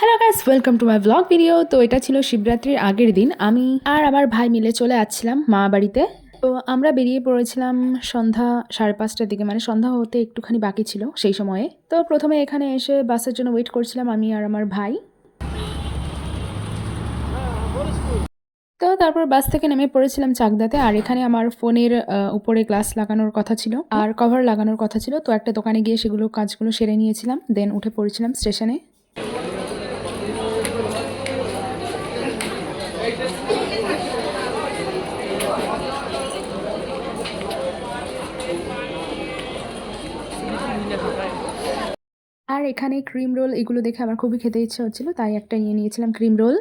Hello guys welcome to my blog video তো এটা ছিল শিবরাত্রির আগের দিন। আমি আর আমার ভাই মিলে চলে আসছিলাম মা বাড়িতে। তো আমরা বেরিয়ে পড়েছিলাম সন্ধ্যা সাড়ে পাঁচটার দিকে মানে সন্ধ্যা হতে একটুখানি বাকি ছিল সেই সময়ে। তো প্রথমে এখানে এসে বাসের জন্য ওয়েট করছিলাম আমি আর আমার ভাই। তো তারপর বাস থেকে নেমে পড়েছিলাম চাকদাতে, আর এখানে আমার ফোনের উপরে গ্লাস লাগানোর কথা ছিল, আর কভার লাগানোর কথা ছিল। তো একটা দোকানে গিয়ে সেগুলো কাজগুলো সেরে নিয়েছিলাম দেন উঠে পড়েছিলাম স্টেশনে আর এখানে ক্রিম রোল এগুলো দেখে আমার খুবই খেতে ইচ্ছে হচ্ছিল, তাই একটা নিয়ে নিয়েছিলাম ক্রিম রোল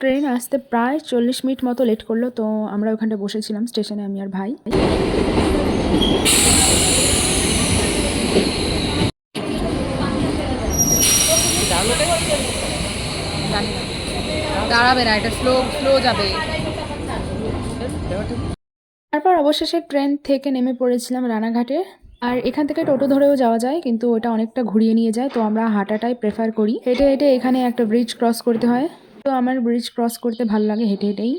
ট্রেন আসতে প্রায় চল্লিশ মিনিট মতো লেট করল, তো আমরা ওখানটা বসেছিলাম, স্টেশনে আমি আর ভাই জানি না দাঁড়াবে না, এটা স্লো স্লো যাবে। তারপর অবশেষে ট্রেন থেকে নেমে পড়েছিলাম রানাঘাটে। আর এখান থেকে টোটো ধরেও যাওয়া যায়, কিন্তু ওটা অনেকটা ঘুরিয়ে নিয়ে যায়, তো আমরা হাঁটাটাই প্রেফার করি। হেঁটে হেঁটে এখানে একটা ব্রিজ ক্রস করতে হয়। তো আমার ব্রিজ ক্রস করতে ভালো লাগে হেঁটে, হেঁটেই।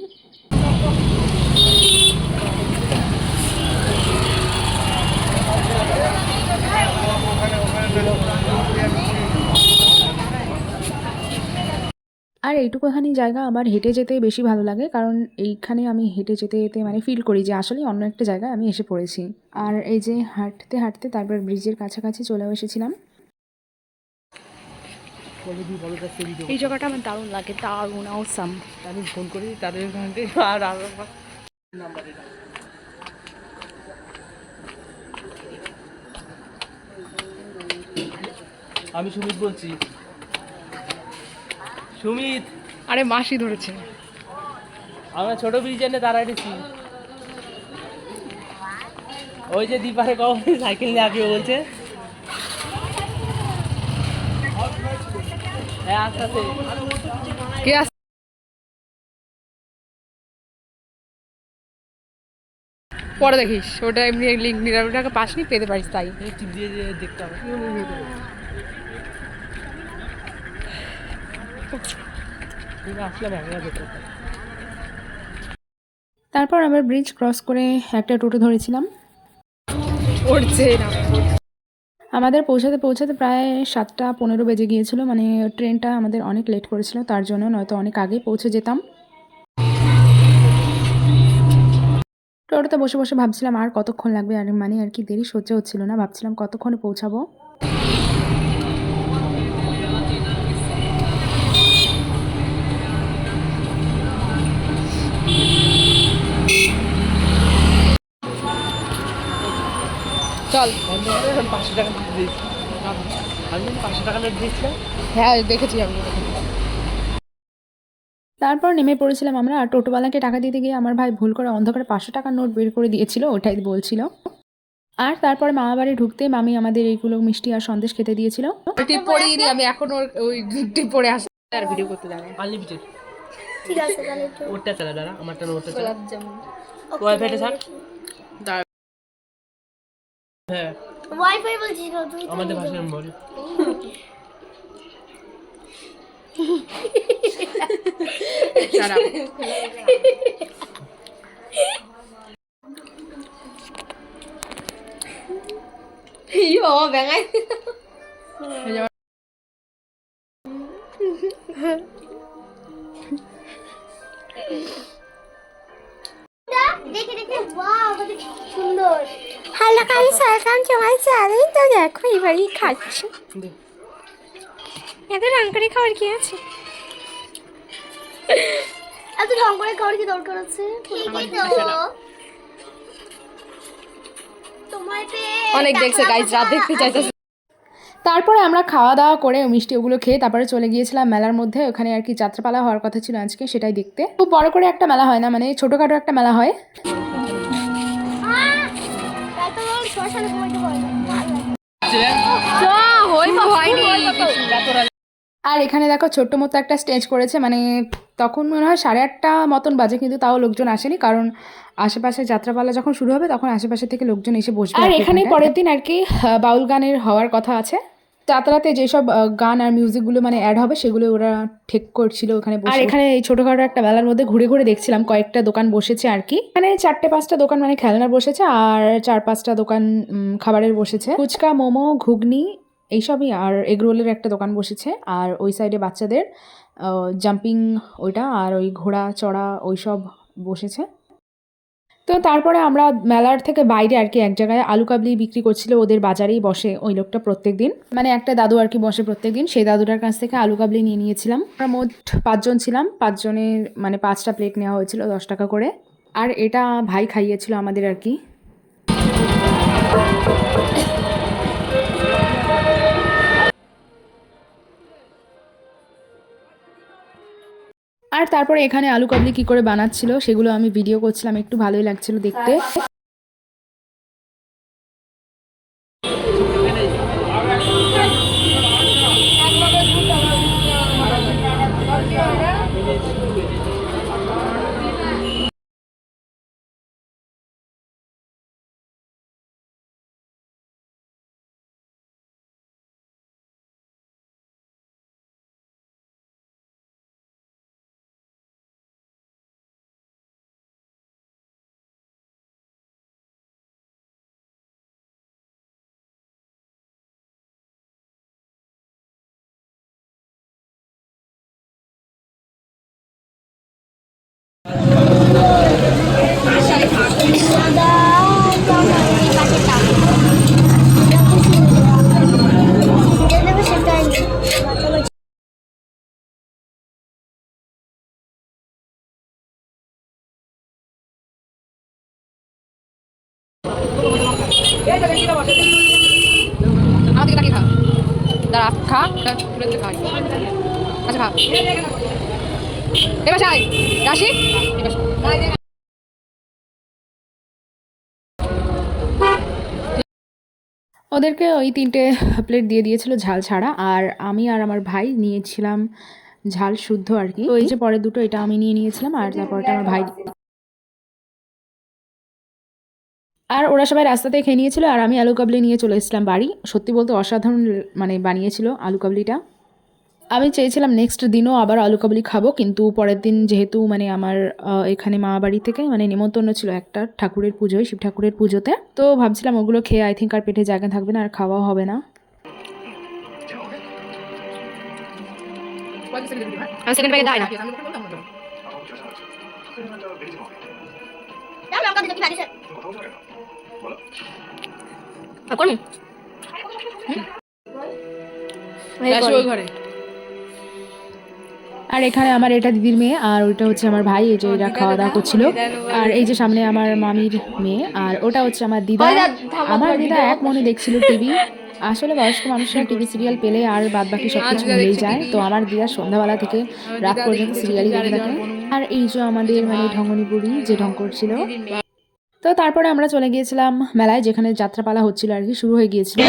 আর এইটুকুখানি জায়গা আমার হেঁটে যেতে বেশি ভালো লাগে কারণ এইখানে আমি হেঁটে যেতে যেতে মানে ফিল করি যে আসলে অন্য একটা জায়গায় আমি এসে পড়েছি। আর এই যে হাঁটতে হাঁটতে তারপর ব্রিজের কাছাকাছি চলেও এসেছিলাম। এই জায়গাটা আমার দারুণ লাগে দারুণ আউসাম আমি ফোন করি তাদের আর আর আমি সুমিত বলছি। সুমিত। আরে মাসি ধরেছে। আমরা ছোট ব্রিজ এনে দাঁড়াইছি ওই যে দীপারে কখন সাইকেল নিয়ে আসবে বলছে। হ্যাঁ আস্তে আস্তে কে আস পরে দেখিস ওটা এমনি লিঙ্ক নিরামিটাকে পাসনি পেতে পারিস তাই। দিয়ে দেখতে হবে। তারপর আবার ব্রিজ ক্রস করে একটা টোটো ধরেছিলাম। আমাদের পৌঁছাতে পৌঁছাতে প্রায় সাতটা পনেরো বেজে গিয়েছিল মানে ট্রেনটা আমাদের অনেক লেট করেছিল তার জন্য নয়তো অনেক আগে পৌঁছে যেতাম। টোটোতে বসে বসে ভাবছিলাম আর কতক্ষণ লাগবে আর মানে আর কি দেরি সহ্য হচ্ছিল না ভাবছিলাম কতক্ষণে পৌঁছাবো। চল। পাঁচশো টাকা আমি পাঁচশো টাকা নোট দিয়েছিলাম হ্যাঁ দেখেছি আমি। তারপর নেমে পড়েছিলাম আমরা আর টোটোওয়ালাকে টাকা দিতে গিয়ে আমার ভাই ভুল করে অন্ধকারে পাঁচশো টাকার নোট বের করে দিয়েছিল ওটাই বলছিল। আর তারপরে মামা বাড়ি ঢুকতে মামি আমাদের এইগুলো মিষ্টি আর সন্দেশ খেতে দিয়েছিল। টিপ পড়িয়ে নি আমি এখন ওর ওই টিপ পরে আসি। আর ভিডিও করতে জানে আনলিমিটেড ঠিক আছে তাহলে ওরটা চালা দাঁড়া আমারটা না ওরটা চালা ওয়াইফাইটা হ্যাঁ। ওয়াইফাই বলছিস না তুই আমাদের ভাষায় আমি বলি। ইয়ো ব্যাঙাই দেখে দেখে ওয়াও কত সুন্দর। Hello guys welcome to my channel তো দেখো এবারই খাচ্ছি। এত রং করে খাবার কি আছে? এত রং করে খাবার কি দরকার আছে? তোমার অনেক দেখছে গাইস রাত দেখতে চাইতেছে তারপরে আমরা খাওয়া দাওয়া করে মিষ্টি ওগুলো খেয়ে তারপরে চলে গিয়েছিলাম মেলার মধ্যে। ওখানে আর কি যাত্রাপালা হওয়ার কথা ছিল আজকে সেটাই দেখতে। খুব বড় করে একটা মেলা হয় না মানে ছোটোখাটো একটা মেলা হয়। আর এখানে দেখো ছোট্ট মতো একটা স্টেজ করেছে মানে তখন মনে হয় সাড়ে আটটা মতন বাজে কিন্তু তাও লোকজন আসেনি কারণ আশেপাশে যাত্রাপালা যখন শুরু হবে তখন আশেপাশে থেকে লোকজন এসে বসবে আর এখানে। পরের দিন আর কি বাউল গানের হওয়ার কথা আছে। যাত্রাতে যেসব গান আর মিউজিকগুলো মানে অ্যাড হবে সেগুলো ওরা ঠিক করছিল ওখানে আর এখানে এই ছোটখাটো একটা মেলার মধ্যে ঘুরে ঘুরে দেখছিলাম কয়েকটা দোকান বসেছে আর কি। এখানে চারটে পাঁচটা দোকান মানে খেলনার বসেছে আর চার পাঁচটা দোকান খাবারের বসেছে। ফুচকা মোমো ঘুগনি এইসবই আর এগরোলের একটা দোকান বসেছে আর ওই সাইডে বাচ্চাদের জাম্পিং ওইটা আর ওই ঘোড়া চড়া ওইসব বসেছে। তো তারপরে আমরা মেলার থেকে বাইরে আর কি এক জায়গায় আলু কাবলি বিক্রি করছিল, ওদের বাজারেই বসে ওই লোকটা প্রত্যেক দিন মানে একটা দাদু আর কি বসে প্রত্যেক দিন সেই দাদুটার কাছ থেকে আলু কাবলি নিয়ে নিয়েছিলাম। আমরা মোট পাঁচজন ছিলাম, পাঁচজনের মানে পাঁচটা প্লেট নেওয়া হয়েছিল দশ টাকা করে। আর এটা ভাই খাইয়েছিল আমাদের আর কি। আর তারপরে এখানে আলু কাবলি কী করে বানাচ্ছিল সেগুলো আমি ভিডিও করছিলাম, একটু ভালোই লাগছিল দেখতে। দাঁড়া খা তুলে তুলে খা আচ্ছা খা। এবার রাশি? ওদেরকে ওই তিনটে প্লেট দিয়ে দিয়েছিল ঝাল ছাড়া আর আমি আর আমার ভাই নিয়েছিলাম ঝাল শুদ্ধ আর কি। ওই যে পরে দুটো এটা আমি নিয়ে নিয়েছিলাম আর তারপরটা আমার ভাই আর ওরা সবাই রাস্তাতে খেয়ে নিয়েছিল আর আমি আলু কাবলি নিয়ে চলে এসেছিলাম বাড়ি। সত্যি বলতে অসাধারণ মানে বানিয়েছিল আলু কাবলিটা। আমি চেয়েছিলাম নেক্সট দিনও আবার আলু কাবলি খাব, কিন্তু পরের দিন যেহেতু মানে আমার এখানে মা বাড়ি থেকে মানে নিমন্ত্রণ ছিল একটা ঠাকুরের পুজোয়, শিব ঠাকুরের পুজোতে। তো ভাবছিলাম ওগুলো খেয়ে আই থিঙ্ক আর পেটে জায়গা থাকবে না, আর খাওয়াও হবে না। সেকেন্ড আর এখানে আমার এটা দিদির মেয়ে আর ওইটা হচ্ছে আমার ভাই এই যে এরা খাওয়া দাওয়া করছিল। আর এই যে সামনে আমার মামির মেয়ে আর ওটা হচ্ছে আমার দিদা। আমার দিদা এক মনে দেখছিল টিভি। আসলে বয়স্ক মানুষরা টিভি সিরিয়াল পেলে আর বাদ বাকি সব কিছু ভুলেই যায়। তো আমার দিদা সন্ধ্যাবেলা থেকে রাত পর্যন্ত সিরিয়ালই দেখে থাকে। আর এই যে আমাদের মানে ঢঙ্গনি বুড়ি যে ঢং করছিল। তো তারপরে আমরা চলে গিয়েছিলাম মেলায় যেখানে যাত্রাপালা হচ্ছিল আর কি শুরু হয়ে গিয়েছিল।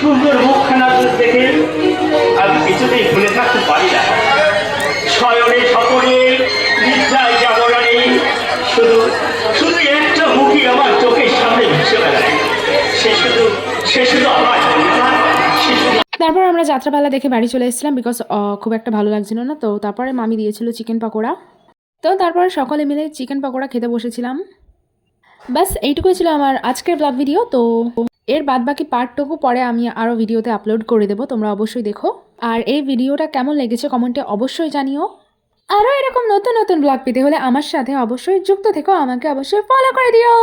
সুন্দর মুখখানা দেখে কিছুতেই ভুলে থাকতে পারি না। শয়নে সকলে নিদ্রায় জাগরণে শুধু শুধু একটা মুখই আমার চোখের সামনে ভেসে বেড়ায়। সে শুধু সে শুধু আমার তারপর আমরা যাত্রাপালা দেখে বাড়ি চলে এসেছিলাম বিকজ খুব একটা ভালো লাগছিল না। তো তারপরে মামি দিয়েছিল চিকেন পকোড়া। তো তারপরে সকলে মিলে চিকেন পকোড়া খেতে বসেছিলাম। ব্যাস, এইটুকুই ছিল আমার আজকের ব্লগ ভিডিও তো এর বাদ বাকি পার্টটুকু পরে আমি আরও ভিডিওতে আপলোড করে দেবো, তোমরা অবশ্যই দেখো। আর এই ভিডিওটা কেমন লেগেছে কমেন্টে অবশ্যই জানিও। আরও এরকম নতুন নতুন ব্লগ পেতে হলে আমার সাথে অবশ্যই যুক্ত থেকো, আমাকে অবশ্যই ফলো করে দিও।